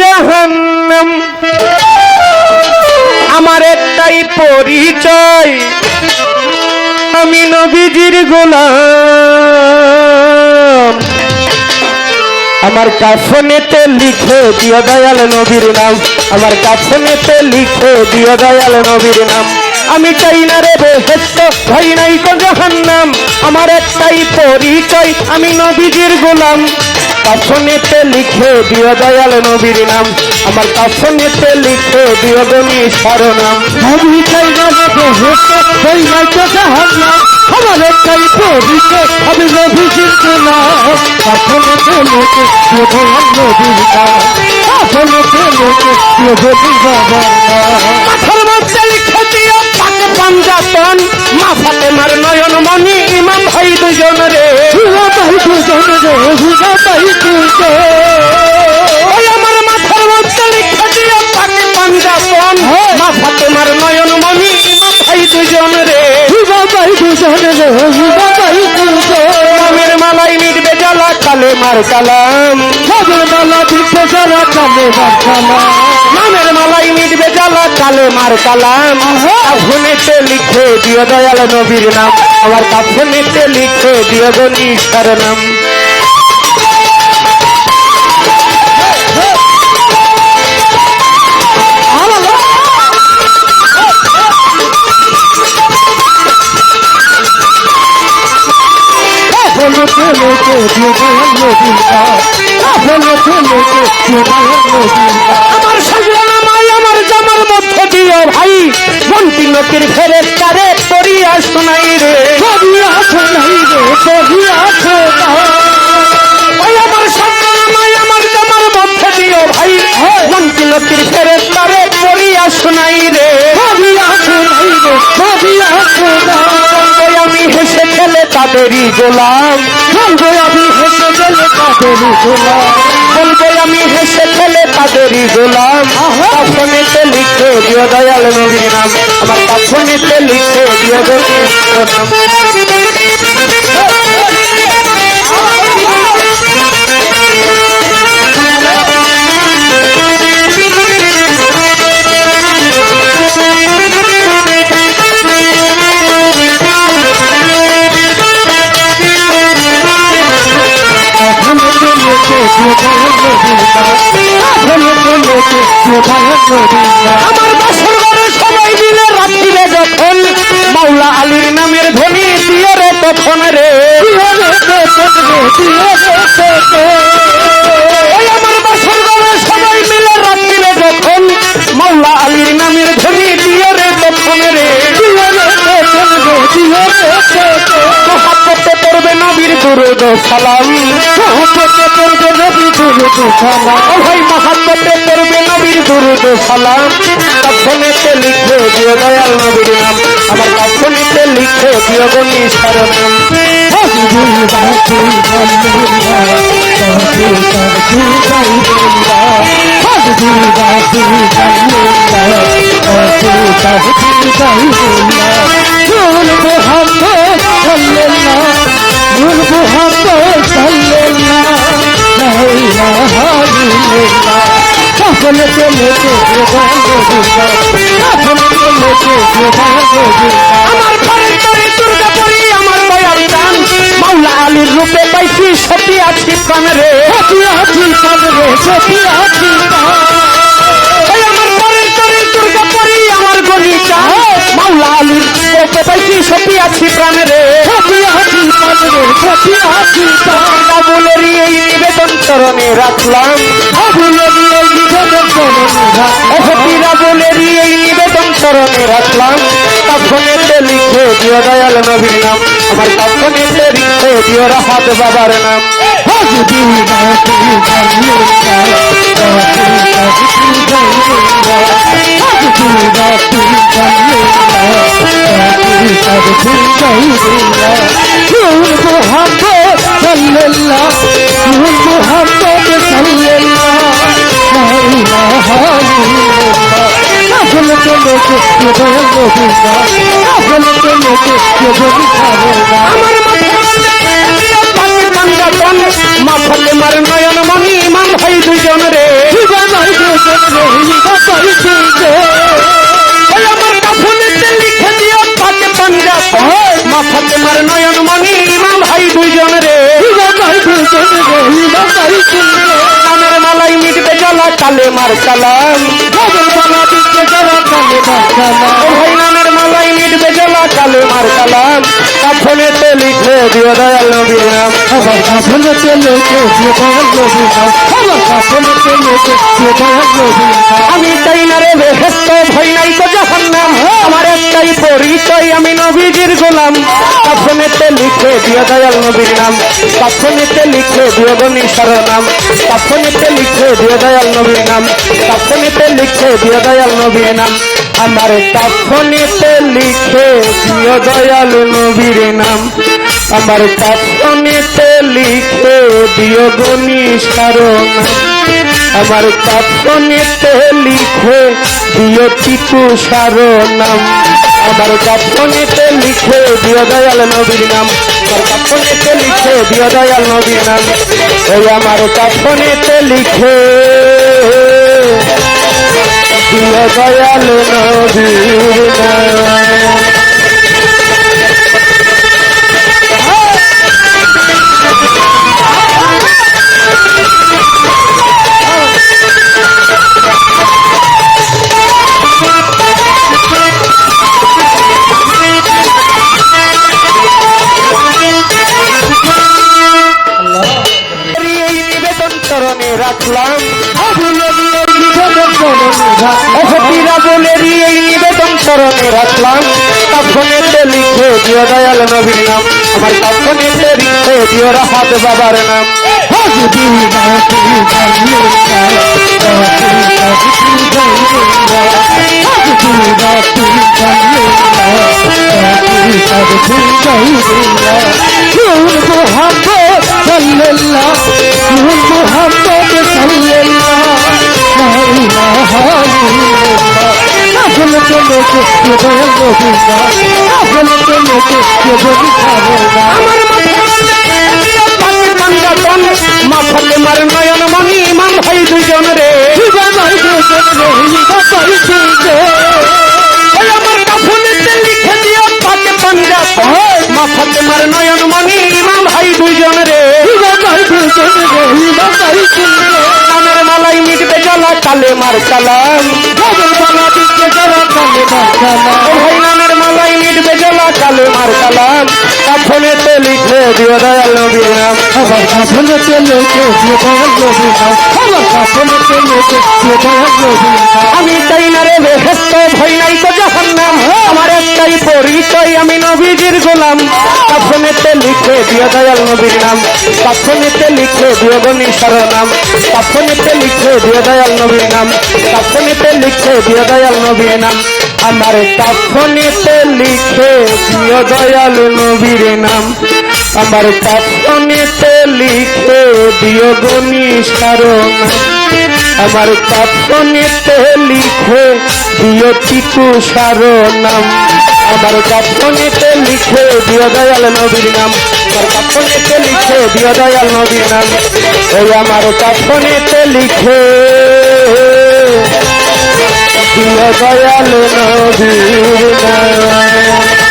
জাহান্নাম। আমার একটাই পরিচয়, আমি নবীজির গোলাম। আমার কাফনেতে লিখে দিও দয়াল নবীর নাম। আমার কাফনেতে লিখে দিও দয়াল নবীর নাম। আমি চাই না রে বেহেস্ত ভাই নাই তো জাহান্নাম। আমার একটাই পরিচয়, আমি নবীজির গোলাম। কাফনেতে লিখে দিও দয়াল নবীর নাম। আমার কাফনেতে লিখে দিও গনি নাম আমি চাই না রে বেহেস্ত সেই তো জাহান্নাম আমার একটাই পরিচয় আমি নবীজির গোলাম আসলে লোকে শুধু নবীর নাম। আসলে লোকে শুধু বাবার নাম মাথার মধ্যে লিখে দিও পাকে পাঞ্জাতন। মা ফাতেমার নয়ন মণি ইমাম ভাই দুজন রে। দুজন রে জ্বালা কালে মার কালাম। সবের মালা দিতে যারা কালে বাচ্চালা নামের মালাই মিটবে জ্বালা কালে মার কালাম। কাফনেতে লিখে দিও দয়াল নবীর নাম। আমার কাফনেতে লিখে দিও গণিসার নাম। লোকে দিয়ে বলতে লোকে দিয়ে নদীর গাছ আমার জামার মধ্যে দিও ভাই। বন্টি নদীর ফেরে তারে পড়িয়া শোনাই রে। কবি আছে রে কবি আছে না ওই আমার আমার জামার মধ্যে দিও ভাই। বন্টি নদীর ফেরে তারে পড়িয়া শোনাই রে। কবি আছে নাই রে আছে না আমি হেসে খেলে তাদেরই গোলাম। আমি কাদেরই গোলাম। বলব আমি হেসে ফেলে তাদেরই গোলাম। কাফনেতে লিখে দিও দয়াল নবীর নাম। আমার কাফনেতে লিখে দিও গণেশ নাম। আমার বাসর ঘরে সবাই মিলে রাত্রিরে যখন মাওলা আলীর নামের ধ্বনি দিয়ে রে তখন রে। আমার বাসর ঘরে সবাই মিলে রাত্রিরে যখন মাওলা আলীর নামের ধ্বনি দিয়ে রে তখন রে। মহাপতে পড়বে নবীর দুরুদ সালাম। ভাই পড়বে দুরুদ সালাম। কাফনেতে লিখে দিও দয়াল নবীর নাম। আমার কাফনেতে লিখে দিও গণিসার নাম। সকলে চলে আমার ঘরে তরে দুর্গা পরি আমার দয়াল দান মাওলা আলীর রূপে পাইছি সতী আছি প্রাণ রে ওই আমার ঘরে তরে দুর্গা পরি আমার গলিটা মাওলা আলীর রূপে পাইছি সতী আছি প্রাণ রে কাবুলের এই নিবেদন চরণে রাখলাম। অহতিরা বলের এই নিবেদন চরণে রাখলাম কাফনেতে লিখে দিও দয়াল নবীর নাম আমার কাফনেতে লিখে দিও রাহাত বাবার নাম আমার মাথার পাঞ্জাতন মা ফতেমার নয়ন মণি ইমাম ভাই দুজন রে মিটবে জ্বালা কালে মার কালাম ভাই নামের মালাই মিটবে জ্বালা কালে মার কালাম কাফনেতে লিখে দিও দয়াল নবীর নাম। আবার কাফনে তো লিখে দিও দয়াল তেলে নাম। আমি তাই না রে বেহেস্ত ভয় নাই তো জাহান্নাম আমার একটাই পরিচয়, আমি নবীজির গোলাম। কাফনেতে লিখে দিও দয়াল নবীর নাম। কাফনেতে লিখে দিও গণিসার নাম। কাফনেতে লিখে দিও দয়াল নবীর নাম। কাফনেতে লিখে দিও দয়াল নবীর নাম। আমার কাফনেতে লিখে দিও দয়াল নবীর নাম। আমার কাফনেতে লিখে দিও গণিসার নাম। আমার কাপনেতে লিখে দিও সারো নাম আমার কাপনেতে লিখে দিও দয়াল নবীর নাম। আমার কাপনেতে লিখে দিও দয়াল নবীর নাম। ওই আমার কাপনেতে লিখে দিও দয়াল নবীর রাখলাম অসতীরা বলেরই এই নিবেদন চরণে রাখলাম কাফনেতে লিখে দিও দয়াল নবীর নাম আমার কাফনেতে লিখে দিও রাহাত বাবার নাম আমার মাথাতে মার নয়ন মনি ইমাম ভাই দুজন রে দুজন আমার মিটবে জ্বালা কালে মার কালাম ও ভাই নামের মালাই মিটবে জ্বালা কালে মার কালাম কাফনেতে লিখে দিও দয়াল নবীর নাম। আমার কাপড়ে তেলে কে আমার দয়াল নবীর নাম। আমি চাই না রে বেহেস্ত একটাই পরিচয় আমি নবীজির গোলাম। কাফনেতে লিখে দিও দয়াল নবীর নাম। কাফনেতে লিখে দিও গণিসার নাম। কাফনেতে লিখে দিও দয়াল নবীর নাম। কাফনেতে লিখে দিও দয়াল নবীর নাম। আমার কাফনেতে লিখে দিও দয়াল নবীর নাম। আমার কাফনেতে লিখে দিও গণিসার নাম। আমার কাপনেতে লিখে দিও টিটু সারো নাম। আমার কাপনেতে লিখে দিও দয়াল নবীর নাম। আমার কাপনেতে লিখে দিও দয়াল নবীর নাম। ওই আমার কাপনেতে লিখে দিও দয়াল নবীর নাম।